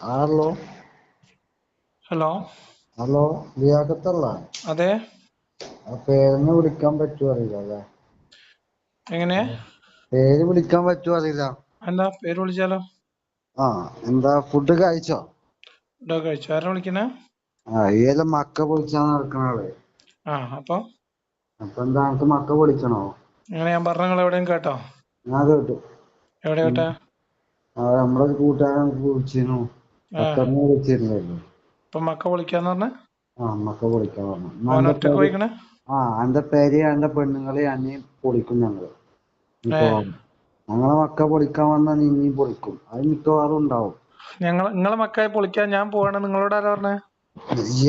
Hello hello. Hello ലിയാഖത്തല്ല? അതെ. ആ പേരിന് വിളിക്കാൻ പറ്റുമോ അറിയില്ല അല്ലേ? എങ്ങനെ? പേര് വിളിക്കാൻ പറ്റുമോ അറിയില്ല. എന്താ പേര് വിളിച്ചാലോ? ആ എന്താ ഫുഡ് കഴിച്ചോ? ഇടോ കഴിച്ചോ. ആരാ വിളിക്കണേ ആ ഏത് മക്ക പൊളിച്ചാ നടക്കണ ആൾ? ആ അപ്പൊ? അപ്പൊ എന്താ എനിക്ക് മക്ക പൊളിക്കണോ? അങ്ങനെ ഞാൻ പറഞ്ഞ നിങ്ങൾ എവിടെയും കേട്ടോ? ഞാൻ കേട്ടു. എവിടെ കേട്ടാ? ആ നമ്മളെ കൂട്ടുകാരൻ വിളിച്ചിരുന്നു. ഇപ്പൊ മക്ക വിളിക്കാന്ന് പറഞ്ഞ? ആ മക്ക വിളിക്കാൻ പറഞ്ഞു ആ എന്റെ പേര് എന്റെ പെണ്ണുങ്ങളെ അന്നി പൊളിക്കും ഞങ്ങൾ. ഞങ്ങളെ മക്ക പൊളിക്കാൻ വന്നാൽ നീ പൊളിക്കും. അത് മിക്കവാറും ഉണ്ടാവും. ഞങ്ങൾ നിങ്ങളെ മക്കായി പൊളിക്കാൻ ഞാൻ പോവാണ്. നിങ്ങളോട് ആരാ പറഞ്ഞേ?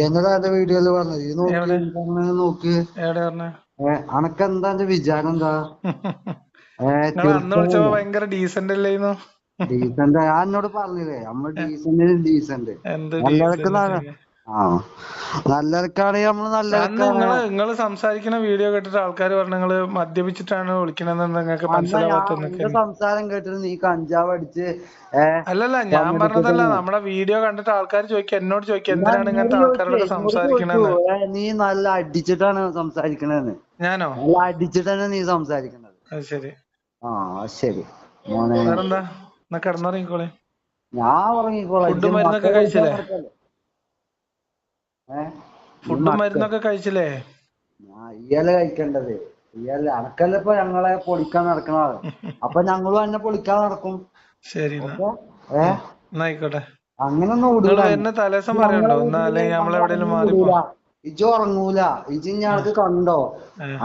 എന്നതാ എന്റെ വീഡിയോയിൽ പറഞ്ഞത് ഈ നോക്കി നോക്ക്. അനക്കെന്താ വിചാരം എന്താ? ഭയങ്കര ഡീസന്റ് അല്ലായിരുന്നു ഡീസന്റ് ഞാൻ എന്നോട് പറഞ്ഞില്ലേ നമ്മൾ ഡീസന്റ്. ഡീസന്റ് നല്ലതൊക്കെ നല്ല ആ നല്ലതൊക്കെയാണെങ്കിൽ നമ്മൾ അന്ന് നിങ്ങൾ സംസാരിക്കുന്ന വീഡിയോ കേട്ടിട്ട് ആൾക്കാർ പറഞ്ഞു നിങ്ങൾ മദ്യപിച്ചിട്ടാണ് വിളിക്കണെന്ന് നിങ്ങൾക്ക് മനസ്സിലാവാത്ത സംസാരം കേട്ടിട്ട് നീ കഞ്ചാവ് അടിച്ച് അല്ലല്ല ഞാൻ പറഞ്ഞതല്ല നമ്മുടെ വീഡിയോ കണ്ടിട്ട് ആൾക്കാർ ചോദിക്കുക എന്നോട് ചോദിക്കുക എന്തിനാണ് ഇങ്ങനത്തെ ആൾക്കാരോട് സംസാരിക്കണെന്ന് നീ നല്ല അടിച്ചിട്ടാണ് സംസാരിക്കണെന്ന് ഞാനോ? നല്ല അടിച്ചിട്ടാണ് നീ സംസാരിക്കണത്. അത് ശരി. ആ ശരി. മോനെ. വേറെന്താ? എന്നാ കിടന്നുറങ്ങിക്കോളെ. ഞാൻ ഉറങ്ങിക്കോളാം. ഫുഡും മരുന്നൊക്കെ കഴിച്ചില്ലേ? ഫുഡും മരുന്നൊക്കെ കഴിച്ചില്ലേ? ഇയാൾ കഴിക്കണ്ടത്. ഇയാളെ അനക്കല്ല ഇപ്പൊ ഞങ്ങളെ പൊളിക്കാൻ നടക്കണ ആൾ അപ്പൊ ഞങ്ങളും എന്നെ പൊളിക്കാൻ നടക്കും. ശരി ആയിക്കോട്ടെ. വരുന്ന തലേസം പറയണ്ടോ? ഞങ്ങളെ മാറി ഇജ് ഉറങ്ങൂല. ഇജി ഞങ്ങൾക്ക് കണ്ടോ?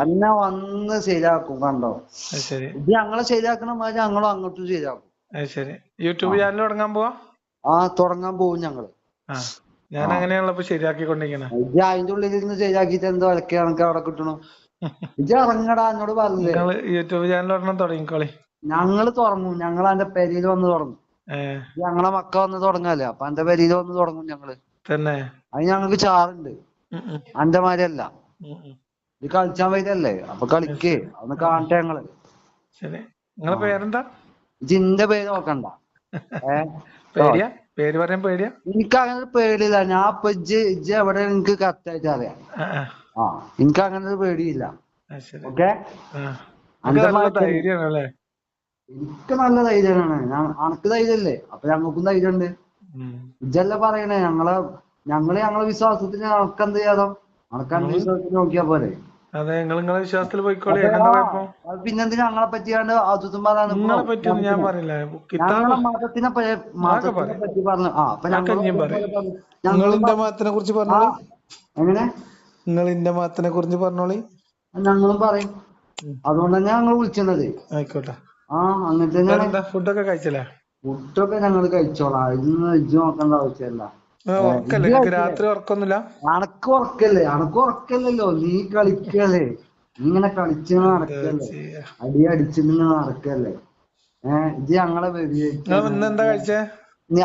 അന്നെ വന്ന് ശരിയാക്കും കണ്ടോ? ഇത് ഞങ്ങളെ ശരിയാക്കണ മാതിരി ഞങ്ങളും അങ്ങോട്ടും ശരിയാക്കും. അത് ശരി. യൂട്യൂബ് ചാനൽ തുടങ്ങാൻ പോവാ? ആ തുടങ്ങാൻ പോകും ഞങ്ങൾ. ഞാൻ അങ്ങനെയാണല്ലോ ശരിയാക്കിക്കൊണ്ടിരിക്കണേ ഇജ്ജ് അതിന്റെ ഉള്ളിൽ ഇരുന്ന് ശരിയാക്കിട്ട് എന്തോ ഇലക്കെ കണക്ക് അവിടെ കിട്ടണു? ഇജ്ജ് ഇറങ്ങടാ എന്നോട് പറഞ്ഞില്ലേ? നിങ്ങൾ യൂട്യൂബ് ചാനൽ ഒരെണ്ണം തുടങ്ങിക്കോളി. ഞങ്ങൾ തുടങ്ങും. ഞങ്ങൾ എന്റെ പെരിയിൽ വന്ന് തുടങ്ങും. ഞങ്ങളെ മക്ക വന്ന് തുടങ്ങാല്ലേ? അപ്പൊ എന്റെ പെരിയിൽ വന്ന് തുടങ്ങും ഞങ്ങൾ. തന്നെ. അത് ഞങ്ങൾക്ക് ചാറുണ്ട്. അന്റെ മാതിരിയല്ല ഉം. ഇത് കളിച്ചാൻ വരില്ലേ അപ്പൊ കളിക്കേ. അതൊന്ന് കാണട്ടെ ഞങ്ങൾ. ശരി. നിങ്ങളെ പേരെന്താ? ഇജ്ജ് ഇന്റെ പേര് നോക്കണ്ട. പേടിയാ? പേര് പറയാൻ പേടിയാ? എനിക്ക് അങ്ങനെ ഒരു പേടിയില്ല. ഞാൻ ഇപ്പൊ ഇജ്ജ് ഇജ്ജ് എവിടെ എനിക്ക് കറക്റ്റായിട്ട് അറിയാം. ആ എനിക്ക് അങ്ങനെ ഒരു പേടിയില്ല. ഓക്കെ? എനിക്ക് നല്ല ധൈര്യമാണ് അനക്ക് ധൈര്യല്ലേ? അപ്പൊ ഞങ്ങൾക്കും ധൈര്യമുണ്ട്. ഇജ്ജല്ല പറയണേ ഞങ്ങളെ ഞങ്ങൾ ഞങ്ങളെ വിശ്വാസത്തിന് അനക്ക് എന്ത് ചെയ്യാതോ അനക്ക് എന്റെ വിശ്വാസത്തിന് നോക്കിയാ പോരെ. അതെ നിങ്ങൾ നിങ്ങളെ വിശ്വാസത്തിൽ പോയിക്കോളി. പിന്നെന്ത് ഞങ്ങളെ പറ്റിയാണ് അതും നിങ്ങളെ പറ്റിയൊന്നും ഞാൻ പറയില്ല കിതാബ് ഞങ്ങളെ മതത്തിനെ മതത്തിനെ പറ്റി പറഞ്ഞു. ആ അപ്പൊ ഞങ്ങളും ഇന്റെ മതത്തിനെ കുറിച്ച് പറഞ്ഞോളി? എങ്ങനെ? നിങ്ങൾ ഇന്റെ മതത്തിനെ കുറിച്ച് പറഞ്ഞോളി. ഞങ്ങളും പറയും. അതുകൊണ്ടാണ് അതുകൊണ്ട് തന്നെ ഞങ്ങൾ വിളിച്ചത്. ആയിക്കോട്ടെ. ആ അങ്ങനത്തെ ഫുഡൊക്കെ കഴിച്ചല്ലേ? ഫുഡൊക്കെ ഞങ്ങൾ കഴിച്ചോളാം. ഇന്ന് ഇജ്ജ് നോക്കേണ്ട ആവശ്യമില്ല രാത്രി ഉറക്കൊന്നുമില്ല? അനക്ക് ഉറക്കല്ലേ? അനക്ക് ഉറക്കല്ലല്ലോ. നീ കളിക്കല്ലേ? നീ ഇങ്ങനെ കളിച്ചിങ്ങനെ നടക്കല്ലേ. അടി അടിച്ചിങ്ങനെ നടക്കല്ലേ? ഏഹ് ഇജ്ജ് ഞങ്ങളെ എന്താ കഴിച്ചേ?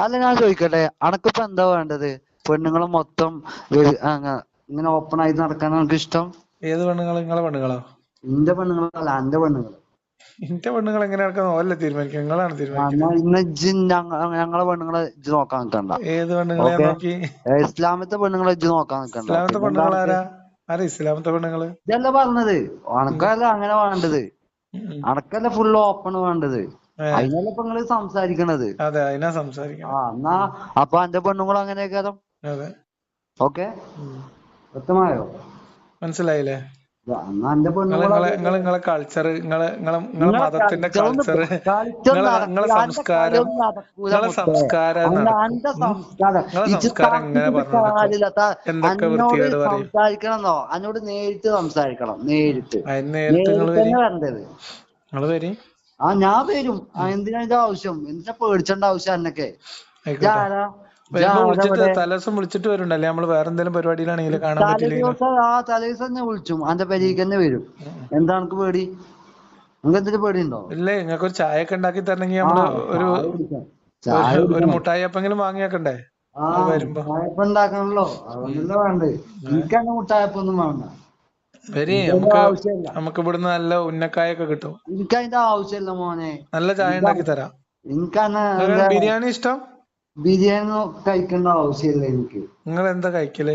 അല്ല ഞാൻ ചോദിക്കട്ടെ? അനക്കിപ്പോ എന്താ വേണ്ടത്? പെണ്ണുങ്ങളെ മൊത്തം ഇങ്ങനെ ഓപ്പൺ ആയി നടക്കാൻ അനക്ക് ഇഷ്ടം? ഏത് പെണ്ണുങ്ങൾ? നിങ്ങളെ പെണ്ണുങ്ങളോ? ഇന്റെ പെണ്ണുങ്ങളല്ല എന്റെ പെണ്ണുങ്ങൾ എന്റെ പെണ്ണുങ്ങൾ എങ്ങനെ നടക്കുന്ന ഓല്ലേ തീരുമാനിക്കുക നിങ്ങളാണ് തീരുമാനിക്കുന്നത്. ഞങ്ങളെ പെണ്ണുങ്ങളെ ഇജ്ജ് നോക്കാൻ നിക്കണ്ട ഏത് പെണ്ണുങ്ങളെ നോക്കി? ഇസ്ലാമത്തെ പെണ്ണുങ്ങളെ ഇജ്ജ് നോക്കാൻ നിക്കണ്ട ഇസ്ലാമത്തെ പെണ്ണുങ്ങൾ ആരാ? ആരാ ഇസ്ലാമത്തെ പെണ്ണുങ്ങൾ ഇതല്ല പറഞ്ഞത്. അണക്കല്ല അങ്ങനെ വേണ്ടത്. ഉം. ഫുൾ ഓപ്പൺ വേണ്ടത്. അതിനല്ല ഇപ്പൊ നിങ്ങൾ സംസാരിക്കണത്? അതെ അതിനാ സംസാരിക്കണം ആ എന്നാ അപ്പൊ എന്റെ പെണ്ണുങ്ങളും അങ്ങനെയൊക്കെ അതെ. ഓക്കെ. വ്യക്തമായോ മനസ്സിലായില്ലേ? നിങ്ങൾ നിങ്ങളെ കൾച്ചർ നിങ്ങളെ നിങ്ങളെ നിങ്ങളെ മതത്തിന്റെ കൾച്ചർ നിങ്ങളെ നിങ്ങളെ സംസ്കാരം നിങ്ങളെ സംസ്കാരം. നിങ്ങളെ? എന്തൊക്കെ വൃത്തികേട് സംസാരിക്കണമെന്നോ? എന്നോട് നേരിട്ട് സംസാരിക്കണം. നേരിട്ട്. വരേണ്ടത്. നിങ്ങൾ വരി. ആ ഞാൻ വരും. എന്തിനാ ഇത് ആവശ്യം? എന്തിനാ പേടിച്ചേണ്ട ആവശ്യം എന്നൊക്കെ തലേദിവസം വിളിച്ചിട്ട് വരുന്നുണ്ടല്ലേ? നമ്മൾ വേറെ എന്തെങ്കിലും പരിപാടിയിലാണെങ്കിൽ കാണാൻ തലേ പറ്റിയില്ലെങ്കിൽ ദിവസം ആ തലേ ദിവസം തന്നെ വിളിച്ചും. അന്റെ പെരീക്ക് തന്നെ വരും. എന്താ എനിക്ക് പേടി? നിങ്ങൾക്ക് പേടിയുണ്ടോ? ഇല്ലേ നിങ്ങൾക്ക് ഒരു ചായ ഒക്കെ ഉണ്ടാക്കി തരണമെങ്കിൽ നമ്മൾ ഒരു ഒരു-. മുട്ടായി അപ്പെങ്കിലും വാങ്ങിയാക്കണ്ടേ. മുട്ടായപ്പം ഉണ്ടാക്കണല്ലോ വേണ്ടത് മുട്ടായപ്പൊന്നും വേണ്ട. വരി നമുക്ക് ഇവിടുന്ന് നല്ല ഉന്നക്കായൊക്കെ കിട്ടും. എനിക്ക് അതിന്റെ ആവശ്യമില്ല മോനെ. നല്ല ചായ ഉണ്ടാക്കി തരാം. ബിരിയാണി ഇഷ്ടം? ബിരിയാണി കഴിക്കേണ്ട ആവശ്യമില്ല എനിക്ക്. നിങ്ങൾ എന്താ കഴിക്കൽ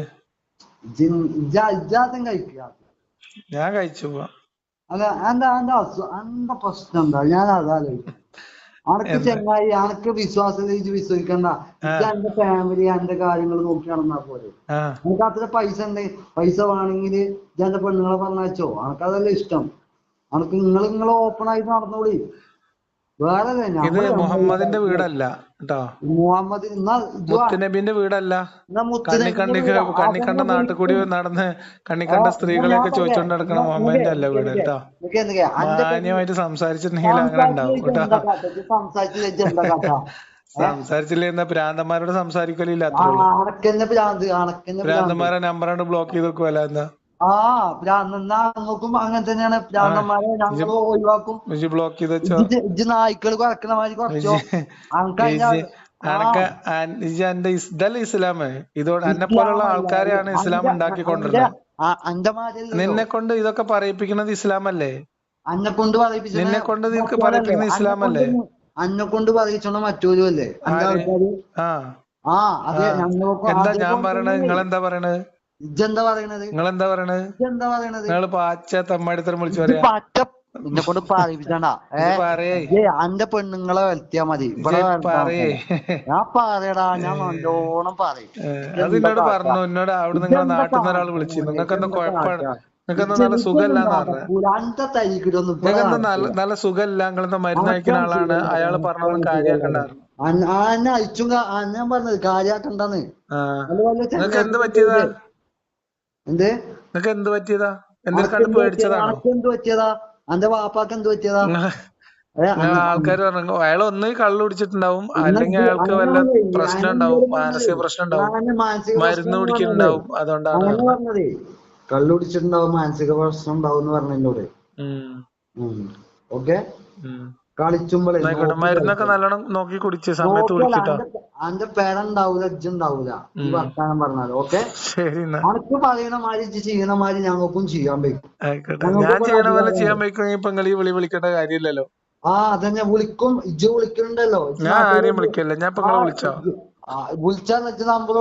ഇജാദ്യം കഴിക്കുക ഞാൻ കഴിച്ചു അല്ല എന്താ എന്താ എന്താ പ്രശ്നം എന്താ ഞാൻ അതാലോചിക്കും അനക്ക്? ചെങ്ങായി അനക്ക് വിശ്വാസം വിശ്വസിക്കണ്ട. എന്റെ ഫാമിലി എന്റെ കാര്യങ്ങൾ നോക്കി നടന്നാ പോലെ ആ. എനിക്ക് അത്ര പൈസ ഉണ്ട് പൈസ വേണമെങ്കിൽ എന്റെ പെണ്ണുങ്ങളെ പറഞ്ഞോ അനക്ക് അതല്ലേ ഇഷ്ടം. അനക്ക് നിങ്ങൾ നിങ്ങൾ ഓപ്പൺ ആയിട്ട് നടന്നോളി. വേറെ ഇത് മുഹമ്മദിന്റെ വീടല്ല കേട്ടോ. മുഹമ്മദ്. മുത്തുനബിന്റെ വീടല്ല. എന്നാ മുത്തിന് കണ്ണി കണ്ടി കണ്ണി കണ്ട നാട്ടിൽ കൂടി നടന്ന് കണ്ണിക്കണ്ട കണ്ട സ്ത്രീകളെയൊക്കെ ചോദിച്ചോണ്ട് നടക്കണ മുഹമ്മദിന്റെ അല്ല വീട് കേട്ടോ. മാന്യമായിട്ട് സംസാരിച്ചിട്ടുണ്ടെങ്കിൽ അങ്ങനെ ഉണ്ടാവും കേട്ടോ. സംസാരിച്ചില്ല ഇജ്ജ് എന്താ കഥ സംസാരിച്ചില്ല എന്നാ ഭ്രാന്തന്മാരോട് സംസാരിക്കലില്ല അത്ര ഭ്രാന്തന്മാരെ നമ്പറാണ്ട് ബ്ലോക്ക് ചെയ്ത് വെക്കുവല്ല എന്താ ആ ഭ്രാന്ത് എന്നാ അങ്ങനെ തന്നെയാണ്. ഭ്രാന്തന്മാരെ ഞങ്ങൾ ഒഴിവാക്കും. ഇജ്ജ് നായ്ക്കൾ കുറക്കണ മാതിരി കുറച്ചോ. അനക്ക് അതിന്റെ ഇജ്ജ് അനക്ക് അൻ- ഇജ്ജ് എന്റെ ഇസ്- ഇതല്ല ഇസ്ലാം? ഇതോട് എന്നെ പോലുള്ള ആൾക്കാരെയാണ് ഇസ്ലാം ഉണ്ടാക്കി കൊണ്ടുവരുന്നത് നിന്നെ കൊണ്ട് ഇതൊക്കെ പറയിപ്പിക്കുന്നത് ഇസ്ലാം അല്ലേ? അന്നെ കൊണ്ട് നിന്നെ കൊണ്ട് നിനക്ക് പറയിപ്പിക്കുന്നത് ഇസ്ലാം അല്ലേ? അന്നെ കൊണ്ട് പറയിച്ചോണ്ട് മറ്റോരും അല്ലേ? ആ. ഞങ്ങൾക്ക് എന്താ ഞാൻ പറയണത്? നിങ്ങൾ എന്താ പറയണത്? ഇജ്ജെന്താ പറയണത്? നിങ്ങൾ പാച്ച തമ്മാടിത്തരം വിളിച്ചു പറയാ. കൊണ്ട് പറയിപ്പിച്ചണ്ട ഏ? ഇത് അന്റെ പെണ്ണുങ്ങളെ വരുത്തിയാ മതി. പറയേ. ഞാൻ പറയടാ ഞാൻ നല്ലോണം പറയും. അത് എന്നോട് പറഞ്ഞു. എന്നോട് അവിടെ നിങ്ങളെ നാട്ടിൽ നിന്ന് ഒരാൾ വിളിച്ചു. നിങ്ങൾക്ക് എന്താ കുഴപ്പമാണ് നിങ്ങൾക്ക് നല്ല നല്ല നല്ല സുഖമില്ല. നിങ്ങളെന്താ മരുന്ന് ആളാണ്. അയാൾ പറഞ്ഞൊന്നും കാര്യമാക്കണ്ടായിരുന്നു. അന്നെ അയച്ചും ഞാൻ പറഞ്ഞത് കാര്യാക്കണ്ടെന്ന് നിങ്ങൾക്ക് എന്ത് പറ്റിയതാ? എന്ത്? നിങ്ങൾക്ക് എന്ത് പറ്റിയതാ? എന്തെങ്കിലും കണ്ട് പേടിച്ചതാണോ? എന്ത് പറ്റിയതാ? അന്റെ വാപ്പാക്ക് എന്ത് പറ്റിയതാ? ആൾക്കാർ പറഞ്ഞു അയാൾ ഒന്ന് കള്ളു കുടിച്ചിട്ടുണ്ടാവും. അല്ലെങ്കിൽ അയാൾക്ക് വല്ല പ്രശ്നം ഉണ്ടാവും മാനസിക പ്രശ്നം ഉണ്ടാവും മരുന്ന് കുടിക്കുന്നുണ്ടാവും. അതുകൊണ്ടാണ്. അങ്ങനെ കള്ളു കുടിച്ചിട്ടുണ്ടാവും മാനസിക പ്രശ്നം ഉണ്ടാവും എന്ന് പറഞ്ഞു എന്നോട്. ഓക്കെ. കളിച്ചുമ്പോഴേ മരുന്നൊക്കെ നല്ലോണം നോക്കി കുടിച്ച് സമയത്ത് അന്റെ പേരുണ്ടാവൂല ഇജ്ജുണ്ടാവൂല. ഈ വർത്താനം പറഞ്ഞാൽ ഓക്കെ? അനക്ക് പറയണ മാതിരി ഇജ്ജ് ചെയ്യണ മാതിരി ഞങ്ങൾക്കും ചെയ്യാൻ പറ്റും ഞാൻ ചെയ്യണ പോലെ ചെയ്യാൻ പറ്റുമെങ്കിൽ ഇപ്പൊ നിങ്ങൾ ഈ വിളി വിളിക്കേണ്ട കാര്യമില്ലല്ലോ. ആ അതന്നെ വിളിക്കും. ഇജ്ജ് വിളിക്കണ്ടല്ലോ. ഞാൻ ആരെയും വിളിക്കല്ല ഞാൻ ഇപ്പൊ നിങ്ങളെ വിളിച്ചോ? ആ, വിളിച്ചാന്ന് വെച്ച നമ്പർ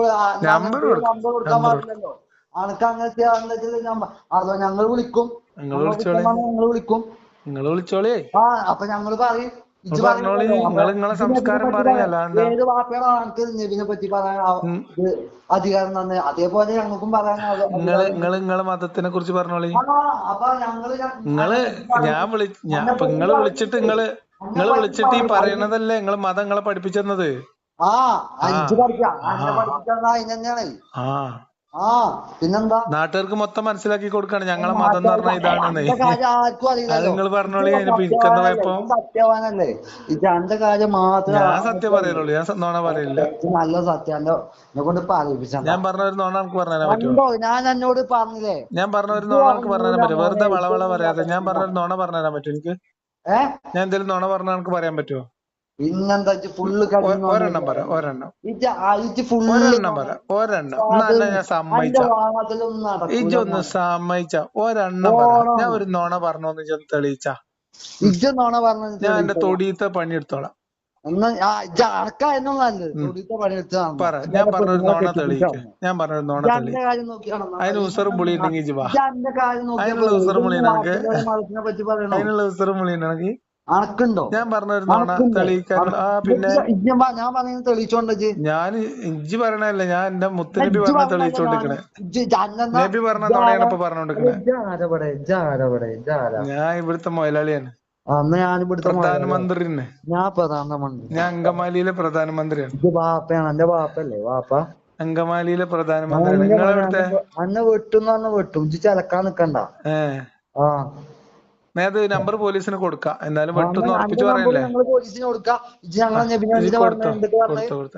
നമ്പർ കൊടുക്ക്. നമ്പർ കൊടുക്കാൻ പാടില്ലല്ലോ. അനക്ക് അങ്ങനെ ചെയ്യാന്ന് വെച്ചാൽ അതോ ഞങ്ങൾ വിളിക്കും. ഞങ്ങൾ വിളിക്കും. നിങ്ങൾ വിളിച്ചോളേ. ആ അപ്പൊ ഞങ്ങൾ പറയും. ഇജ്ജ് പറഞ്ഞോളി. നിങ്ങൾ നിങ്ങളെ സംസ്കാരം നബിനെ പറ്റി പറയ്, പറയാം. അല്ലാണ്ട്. ഏത് വാപ്പയാണ് ആൾക്ക് നബിനെ പറ്റി പറയാൻ ആ- അധികാരം തന്നെ. അതേപോലെ ഞങ്ങൾക്കും പറയാൻ അത് നിങ്ങൾ നിങ്ങൾ നിങ്ങളെ മതത്തിനെ കുറിച്ച് പറഞ്ഞോളി. ആ, അപ്പൊ ഞങ്ങൾ നിങ്ങൾ ഞാൻ വിളി ഞാൻ ഇപ്പൊ നിങ്ങൾ വിളിച്ചിട്ട് നിങ്ങൾ നിങ്ങൾ വിളിച്ചിട്ട് ഈ പറയണതല്ലേ നിങ്ങൾ മതം നിങ്ങളെ പഠിപ്പിച്ചെന്നത്? ആ അഞ്ച് പഠിക്കാം. ആ. ആ പിന്നെന്താ? നാട്ടുകാർക്ക് മൊത്തം മനസ്സിലാക്കി കൊടുക്കാണ്. ഞങ്ങളെ മതം എന്ന് പറഞ്ഞാൽ ഇതാണെന്ന്. നിങ്ങൾ പറഞ്ഞോളി സത്യവാനല്ലേ? ഇത് അന്റെ കാര്യം മാത്രം ഞാൻ സത്യം പറയുള്ളൂ ഞാൻ നോണ പറയില്ല നല്ല സത്യം. എന്നെ കൊണ്ട് ഞാൻ പറഞ്ഞ ഒരു നോണ എനിക്ക് പറഞ്ഞു തരാൻ പറ്റുമോ ഞാൻ എന്നോട് പറഞ്ഞില്ലേ? ഞാൻ പറഞ്ഞ ഒരു നോണ എനിക്ക് പറഞ്ഞു തരാൻ പറ്റുമോ വെറുതെ വളവള പറയാതെ ഞാൻ പറഞ്ഞ ഒരു നോണ പറഞ്ഞു തരാൻ പറ്റുമോ എനിക്ക് ഞാൻ എന്തെങ്കിലും നോണ പറഞ്ഞാൽ എനിക്ക് പറയാൻ പറ്റുമോ പിന്നെന്താ ഫുള്ള് ഒരെണ്ണം പറ ഒരെണ്ണം. ഒരെണ്ണം പറ ഒരെണ്ണം. ഞാൻ സമ്മതിച്ച. ഇജൊന്ന് ഒരെണ്ണം പറ. ഞാൻ ഒരു നോണ പറഞ്ഞോന്ന് ഇജ്ജ് തെളിയിച്ച. ഇജ്ജ് നോണ പറഞ്ഞത് ഞാൻ എന്റെ തൊടിയത്തെ തൊടിയത്തെ പണിയെടുത്തതാണ് പറ ഞാൻ പറഞ്ഞ ഒരു നോണ തെളിയിക്ക. ഞാൻ പറഞ്ഞ നോണ അതിന് ഉസറും പുളി ഉണ്ടെങ്കിൽ അതിനുള്ള ഉസറും പുളി അതിനുള്ള ഉസറും പുളി ഉണ്ടെങ്കിൽ അനക്കുണ്ടോ ഞാൻ പറഞ്ഞ ഒരു തെളിയിക്കാൻ ആ പിന്നെ ഇജ്ജ് ഇജ്ജ് പ- ഞാൻ പറയുന്നത് തെളിയിച്ചോണ്ട് ഞാൻ ഇജ്ജി പറയണല്ല ഞാൻ എന്റെ മുത്തനബി പറഞ്ഞ തെളിയിച്ചോണ്ടിരിക്കണേ. നബി പറഞ്ഞ നോണയാണ് ഇപ്പൊ പറഞ്ഞോണ്ടിരിക്കണേ? ഞാൻ ഇവിടുത്തെ മുതലാളിയാണ് അന്ന് ഞാൻ ഇവിടുത്തെ മോനെ. പ്രധാനമന്ത്രിനെ ഞാൻ പ്രധാനമന്ത്രി. ഞാൻ അങ്കമാലിയിലെ പ്രധാനമന്ത്രിയാണ്. ഇത് ബാപ്പയാണ് എന്റെ ബാപ്പല്ലേ ബാപ്പ അങ്കമാലിയിലെ പ്രധാനമന്ത്രി നിങ്ങളെവിടുത്തെ? അന്നെ വെട്ടും അന്ന് വെട്ടും. ഇജ്ജ് ചിലക്കാൻ നിക്കണ്ട. ആ. അത് നമ്പർ പോലീസിന് കൊടുക്കാം. എന്നാലും വെട്ടുന്ന് ഉറപ്പിച്ച് പറയല്ലേ?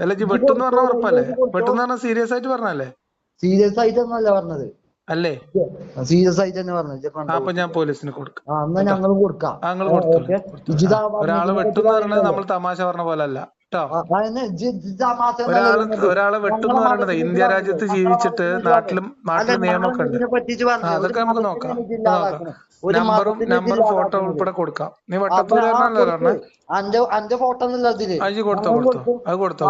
അല്ല ഇജ്ജ് വെട്ടുന്ന് പറഞ്ഞ ഉറപ്പല്ലേ? വെട്ടുന്ന് പറഞ്ഞ സീരിയസ് ആയിട്ട് പറഞ്ഞല്ലേ സീരിയസ് ആയിട്ടൊന്നല്ല പറഞ്ഞത്. അല്ലേ? സീരിയസ് ആയിട്ട് തന്നെ പറഞ്ഞു? അപ്പൊ ഞാൻ പോലീസിന് കൊടുക്കാം. എന്നാ ഞങ്ങളും ഒരാൾ വെട്ടുന്ന് പറഞ്ഞത്. നമ്മൾ തമാശ പറഞ്ഞ പോലെ അല്ല ഒരാൾ ഒരാളെ വെട്ടുന്ന് ഞങ്ങളെ പറയണത് ഇന്ത്യ രാജ്യത്ത് ജീവിച്ചിട്ട് നാട്ടിലും അല്ല, നിയമമൊക്കെ ഉണ്ട്. അതൊക്കെ നമുക്ക് നോക്കാം. നമ്പറും നമ്പറും ഫോട്ടോ. ഉൾപ്പെടെ കൊടുക്കാം. നീ അന്റെ അന്റെ ഫോട്ടോ ഇതിൽ അത് കൊടുത്തോ. കൊടുത്തോ. അത് കൊടുത്തോ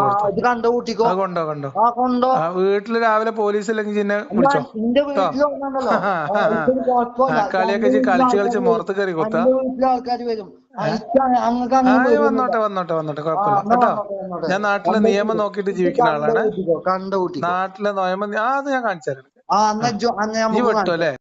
കണ്ടോ കൂട്ടിക്കോ? കൊണ്ടോ കണ്ടോ. ആ കൊണ്ടോ. ആ വീട്ടിൽ രാവിലെ പോലീസ് ഇല്ലെങ്കിൽ വിളിച്ചോ. കളിയൊക്കെ കളിച്ച് കളിച്ച് മുറത്ത് കയറി കൊത്ത. വന്നോട്ടെ വന്നോട്ടെ വന്നോട്ടെ. കുഴപ്പമില്ല. കേട്ടോ. ഞാൻ നാട്ടിലെ നിയമം നോക്കിട്ട് നോക്കിയിട്ട് ജീവിക്കുന്ന ആളാണ്. നാട്ടിലെ നിയമം ആ അത് ഞാൻ കാണിച്ചു തരാം. നീ നമുക്ക് അല്ലേ